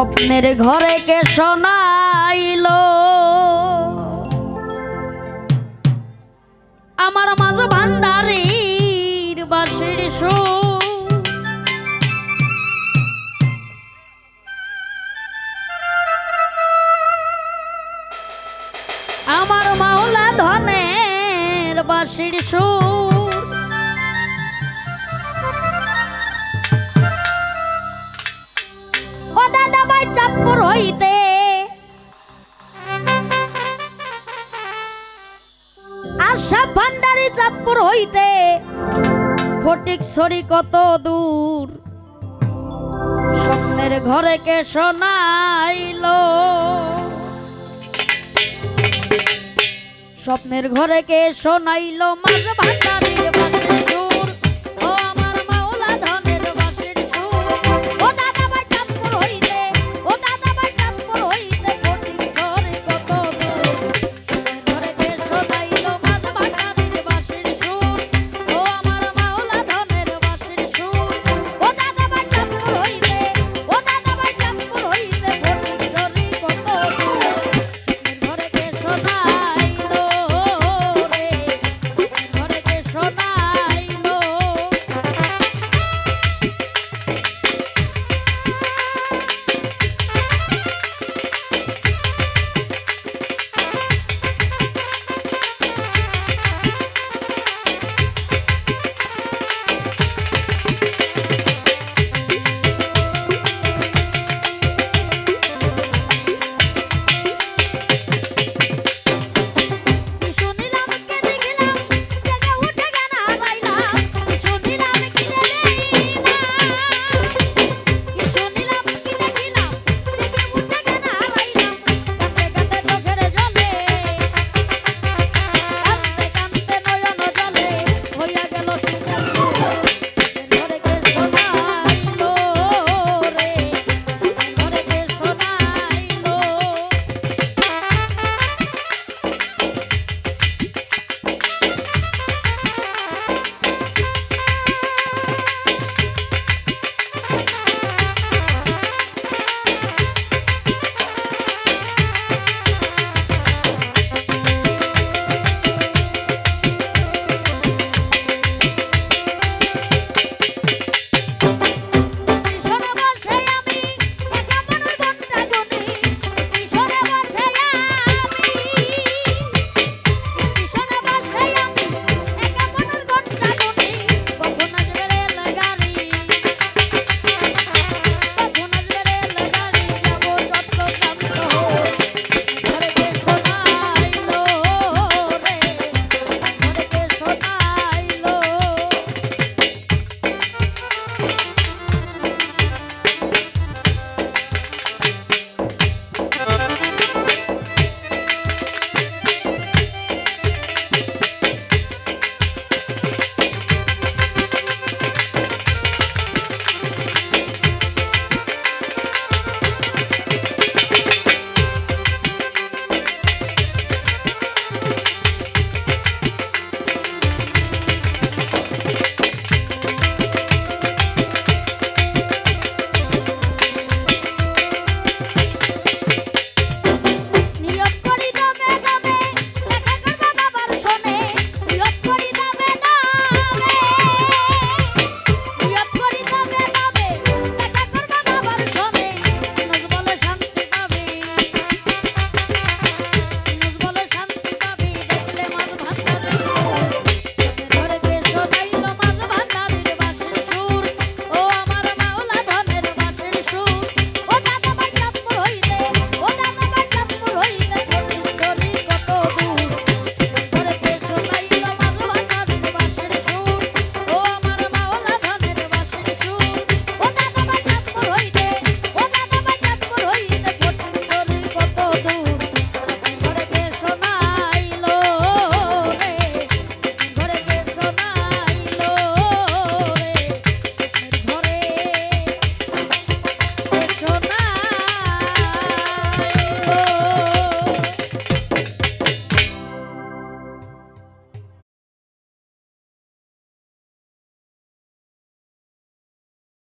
স্বপ্নের ঘরে কে শোনাইল? আমার মাঝ ভান্ডারির বাসির সুর। আমার মাওলা ধনের বাসির সুর। হইতে আশা ভান্ডারি চাঁদপুর হইতে ফটিক সরি কত দূর। স্বপ্নের ঘরে কে শোনাইল? স্বপ্নের ঘরে কে শোনাইল মাঝ ভান্ডারি?